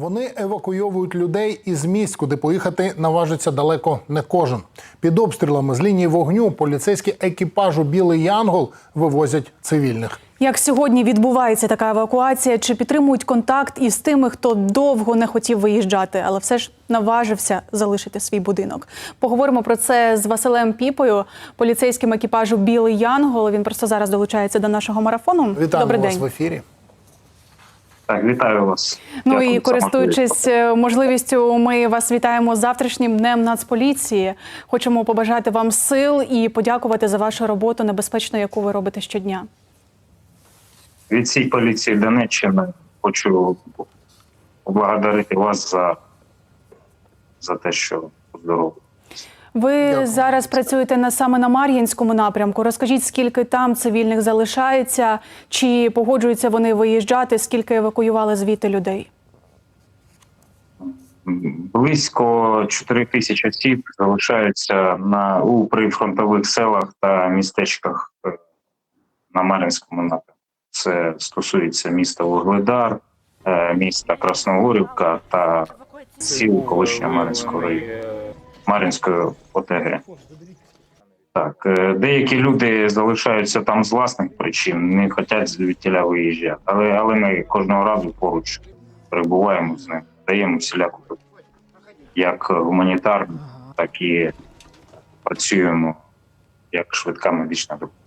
Вони евакуйовують людей із місць, куди поїхати наважиться далеко не кожен. Під обстрілами з лінії вогню поліцейські екіпажу Білий Янгол вивозять цивільних. Як сьогодні відбувається така евакуація? Чи підтримують контакт із тими, хто довго не хотів виїжджати, але все ж наважився залишити свій будинок? Поговоримо про це з Василем Піпою, поліцейським екіпажу Білий Янгол. Він просто зараз долучається до нашого марафону. Вітаємо Добрий вас день. в ефірі. Так, вітаю вас. Ну Дякую і користуючись е, можливістю, ми вас вітаємо завтрашнім днем Нацполіції. Хочемо побажати вам сил і подякувати за вашу роботу небезпечну, яку ви робите щодня. Від всій поліції Донеччини хочу поблагодарити вас за, за те, що здорово. Ви Дякую. зараз працюєте на саме на Мар'їнському напрямку. Розкажіть, скільки там цивільних залишається, чи погоджуються вони виїжджати, скільки евакуювали звідти людей? Близько 4 тисяч осіб залишаються на у прифронтових селах та містечках е, на Мар'їнському напрямку. Це стосується міста Вугледар, е, міста Красногорівка та сіл колишнього Мар'їнського району. Мар'їнської ОТГ. Так, е, деякі люди залишаються там з власних причин, не хочуть звідтіля виїжджати. Але, але ми кожного разу поруч перебуваємо з ним, даємо всіляку як гуманітарну, так і працюємо як швидка медична допомога.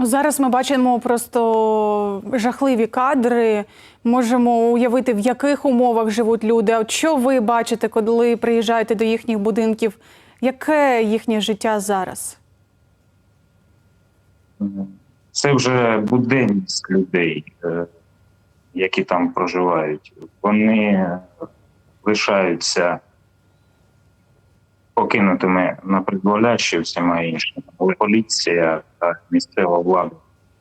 Ну, зараз ми бачимо просто жахливі кадри. Можемо уявити, в яких умовах живуть люди. От що ви бачите, коли приїжджаєте до їхніх будинків? Яке їхнє життя зараз? Це вже буденність людей, е, які там проживають. Вони лишаються покинутими на призволяще всіма іншими. Але поліція та місцева влада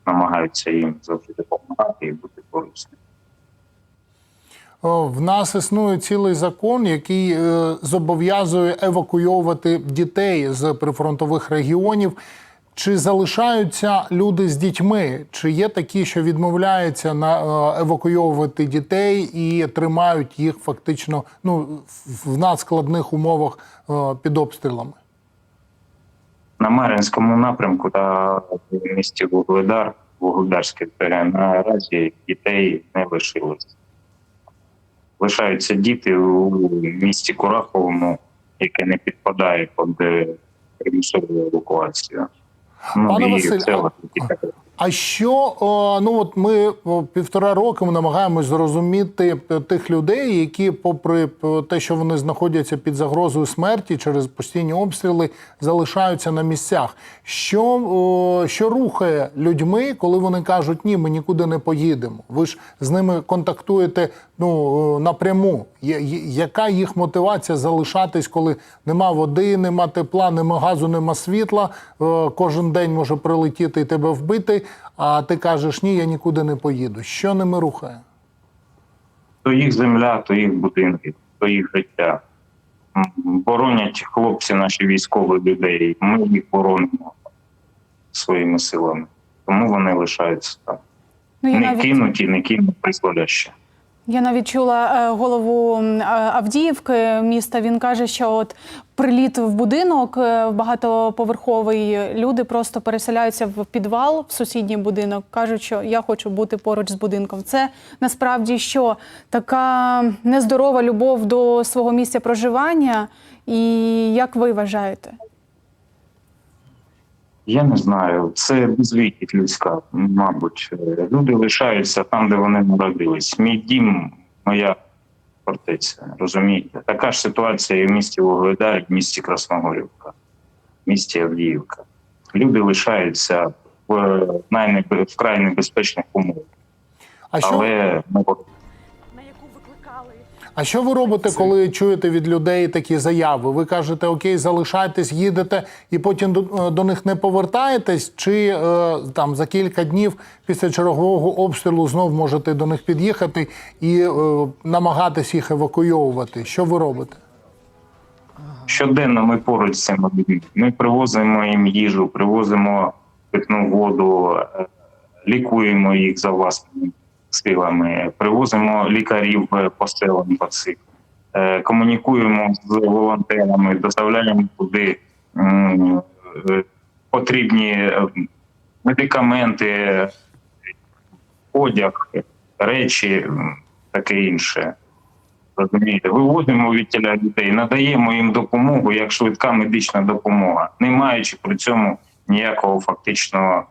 намагаються їм завжди допомагати і бути поруч. з ними. О, В нас існує цілий закон, який е, зобов'язує евакуйовувати дітей з прифронтових регіонів. Чи залишаються люди з дітьми? Чи є такі, що відмовляються на е, евакуйовувати дітей і тримають їх фактично ну, в- надскладних умовах е, під обстрілами? на Мар'їнському напрямку та в місті Вугледар, Вугледарський ТГ, наразі дітей не лишилось. Лишаються діти у місті Кураховому, яке не підпадає під е, примусову евакуацію. Ну, Пане і Василь, в селах, а- які так- А що ну от ми півтора року ми намагаємось зрозуміти е, тих людей, які, попри е, те, що вони знаходяться під загрозою смерті через постійні обстріли, залишаються на місцях. Що, що рухає людьми, коли вони кажуть, ні, ми нікуди не поїдемо? Ви ж з ними контактуєте ну напряму. Яка їх мотивація залишатись, коли нема води, нема тепла, нема газу, нема світла? е, Кожен день може прилетіти і тебе вбити. А ти кажеш, ні, я нікуди не поїду. Що ними рухає? то їх земля, то їх будинки, то їх життя. Боронять хлопці наші військові людей. Ми їх боронимо своїми силами. Тому вони лишаються там. Ну, я не навіть кинуті, не кинуті призволяще. Я навіть чула е, голову Авдіївки міста. Він каже, що от приліт в будинок е, багатоповерховий. Люди просто переселяються в підвал в сусідній будинок. кажуть, що я хочу бути поруч з будинком. Це насправді що така нездорова любов до свого місця проживання. І як ви вважаєте? Я не знаю, це безвітність людська, мабуть. Люди лишаються там, де вони народились. Мій дім, моя фортеця. Розумієте? Така ж ситуація і в місті Вугледар, і в місті Красногорівка, в місті Авдіївка. Люди лишаються в найнебе- вкрай небезпечних умовах. А що, Але ми. А що ви робите, коли чуєте від людей такі заяви? Ви кажете, окей, залишайтесь, їдете, і потім до, е, до них не повертаєтесь, чи е, там за кілька днів після чергового обстрілу знов можете до них під'їхати і е, намагатись їх евакуйовувати? Що ви робите? щоденно ми поруч з цими людьми. Ми привозимо їм їжу, привозимо питну воду, е, лікуємо їх за власними силами, привозимо лікарів по селам по цих, комунікуємо з волонтерами, доставляємо туди е, потрібні е, медикаменти, одяг, речі, таке інше. Розумієте, вивозимо від тіля людей, надаємо їм допомогу як швидка медична допомога, не маючи при цьому ніякого фактичного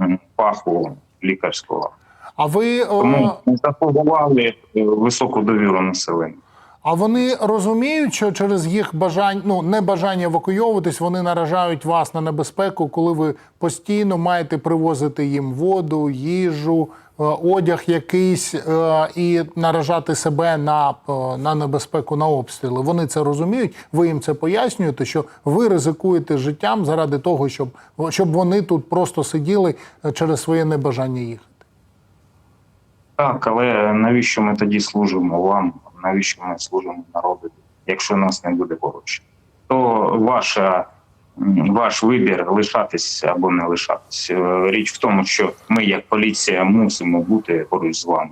м, фаху лікарського. А ви е, Тому ми заслугували е, високу довіру населення. а вони розуміють, що через їх бажання, ну небажання евакуйовуватись, вони наражають вас на небезпеку, коли ви постійно маєте привозити їм воду, їжу, е, одяг якийсь і наражати себе на, на небезпеку на обстріли. Вони це розуміють. Ви їм це пояснюєте, що ви ризикуєте життям заради того, щоб, щоб вони тут просто сиділи через своє небажання їхати. Так, але навіщо ми тоді служимо вам? Навіщо ми служимо народу, якщо нас не буде поруч? То ваша, ваш вибір лишатись або не лишатись. Е, Річ в тому, що ми, як поліція, мусимо бути поруч з вами.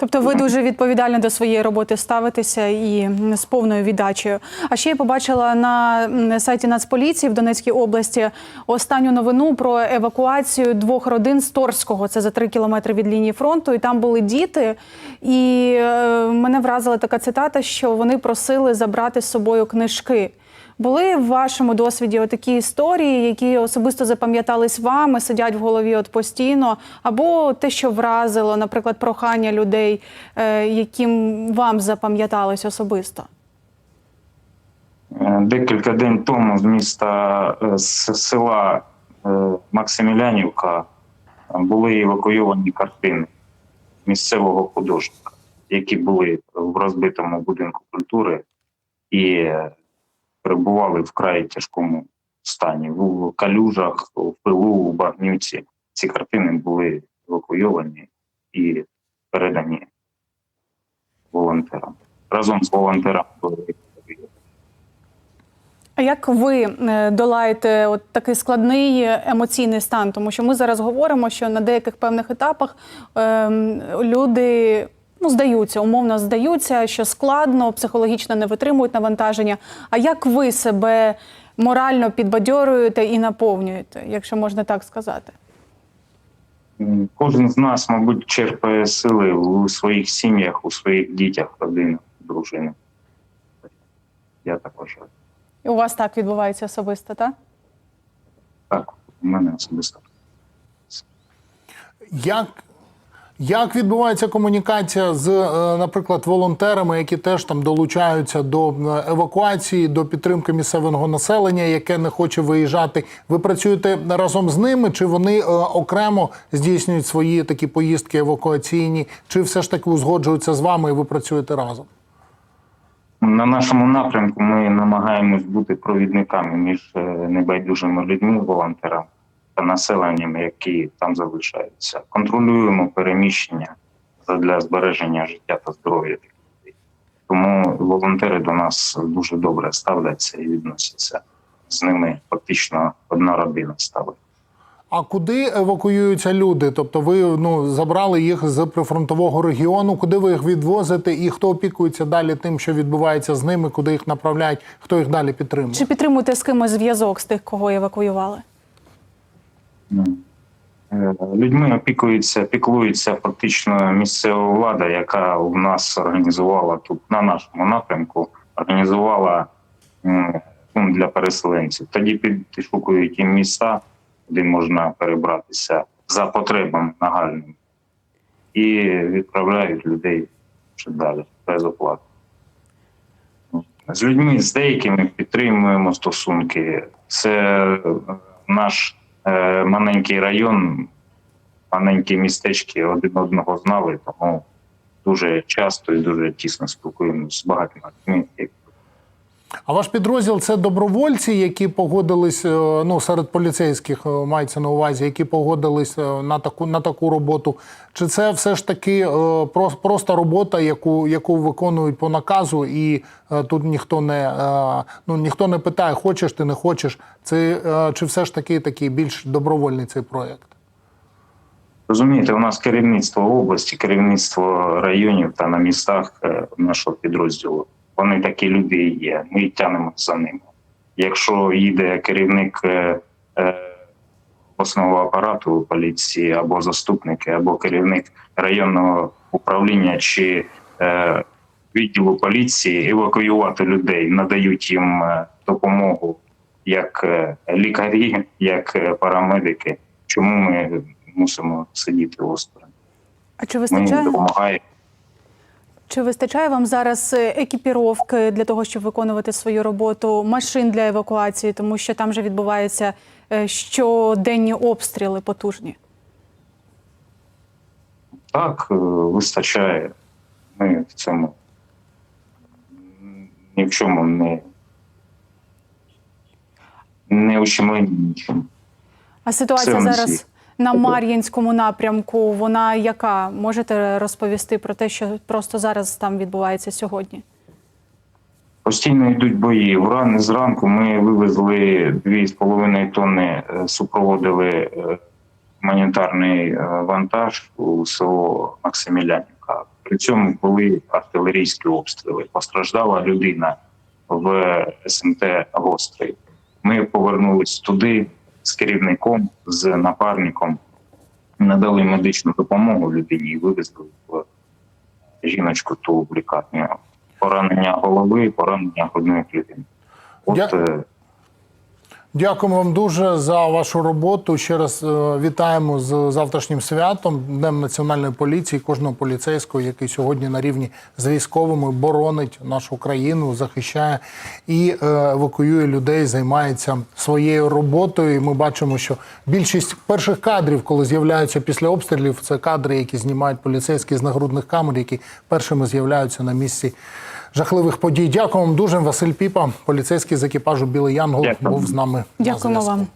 Тобто ви дуже відповідально до своєї роботи ставитеся і з повною віддачею. А ще я побачила на сайті Нацполіції в Донецькій області останню новину про евакуацію двох родин з Торського. Це за три кілометри від лінії фронту. І там були діти. І е, мене вразила така цитата, що вони просили забрати з собою книжки. Були в вашому досвіді такі історії, які особисто запам'ятались вами, сидять в голові от постійно, або те, що вразило, наприклад, прохання людей, е, яким вам запам'яталось особисто? Е, Декілька день тому з міста е, з села Максимілянівка були евакуйовані картини місцевого художника, які були в розбитому будинку культури і перебували в край тяжкому стані в калюжах, в пилу, в багнюці. Ці картини були евакуйовані і передані волонтерам. Разом з волонтерами були. А як ви е, долаєте от такий складний емоційний стан? Тому що ми зараз говоримо, що на деяких певних етапах ем, люди ну, здаються, умовно здаються, що складно, психологічно не витримують навантаження. А як ви себе морально підбадьорюєте і наповнюєте, якщо можна так сказати? Кожен з нас, мабуть, черпає сили у своїх сім'ях, у своїх дітях, родинах, дружинах. Я так вважаю. І у вас так відбувається особисто, так? Так, у мене особисто. Як, як відбувається комунікація з, е, наприклад, волонтерами, які теж там долучаються до е, евакуації, до підтримки місцевого населення, яке не хоче виїжджати? Ви працюєте разом з ними, чи вони е, окремо здійснюють свої такі поїздки евакуаційні, чи все ж таки узгоджуються з вами і ви працюєте разом? На нашому напрямку ми намагаємось бути провідниками між небайдужими людьми, волонтерами та населенням, які там залишаються. Контролюємо переміщення для збереження життя та здоров'я тих людей. Тому волонтери до нас дуже добре ставляться і відносяться з ними. Фактично одна родина ставить. А куди евакуюються люди? Тобто ви ну забрали їх з прифронтового регіону, куди ви їх відвозите, і хто опікується далі тим, що відбувається з ними, куди їх направляють, хто їх далі підтримує? Чи підтримуєте з кимось зв'язок з тих, кого евакуювали? Е, Людьми опікується, піклується фактично місцева влада, яка у нас організувала тут на нашому напрямку, організувала пункт для переселенців. Тоді підшукують їм міста, де можна перебратися за потребами нагальними, і відправляють людей ще далі без оплати. З людьми з деякими підтримуємо стосунки. Це наш маленький район, маленькі містечки один одного знали, тому дуже часто і дуже тісно спілкуємося з багатьма людьми. які А ваш підрозділ це добровольці, які погодились е, ну серед поліцейських е, мається на увазі, які погодились е, на таку на таку роботу. Чи це все ж таки про- просто робота, яку яку виконують по наказу, і тут ніхто не ну ніхто не питає, хочеш ти не хочеш. Це чи все ж таки такий більш добровольний цей проєкт? Розумієте, у нас керівництво області, керівництво районів та на містах нашого підрозділу. Вони такі люди і є. Ми тянемо за ними. Якщо їде керівник е, е, обласного апарату поліції або заступники, або керівник районного управління чи е, відділу поліції евакуювати людей, надають їм допомогу як лікарі, як парамедики. Чому ми мусимо сидіти осторонь? А чи Ми вистачає? допомагаємо. Чи вистачає вам зараз е, екіпіровки для того, щоб виконувати свою роботу, машин для евакуації, тому що там же відбуваються е, щоденні обстріли потужні? Так, е, вистачає. Ми в цьому ні в чому не, не ущемлені нічим. А ситуація зараз. На Мар'їнському напрямку, вона яка? Можете розповісти про те, що просто зараз там відбувається сьогодні? Постійно йдуть бої. Вран зранку ми вивезли 2,5 тонни, е, супроводили е, гуманітарний е, вантаж у село Максимілянівка. При цьому були артилерійські обстріли. Постраждала людина в СМТ Гострий. Ми повернулись туди з керівником, з напарником, надали медичну допомогу людині і вивезли в жіночку ту в лікарню. Поранення голови, поранення грудної клітини. От е, Дякуємо вам дуже за вашу роботу. Ще раз е, вітаємо з завтрашнім святом, Днем національної поліції, кожного поліцейського, який сьогодні на рівні з військовими боронить нашу країну, захищає і е, евакуює людей, займається своєю роботою. І ми бачимо, що більшість перших кадрів, коли з'являються після обстрілів, це кадри, які знімають поліцейські з нагрудних камер, які першими з'являються на місці. Жахливих подій. Дякую вам дуже. Василь Піпа, поліцейський з екіпажу Білий Янгол, Дякую. був з нами. Дякуємо вам.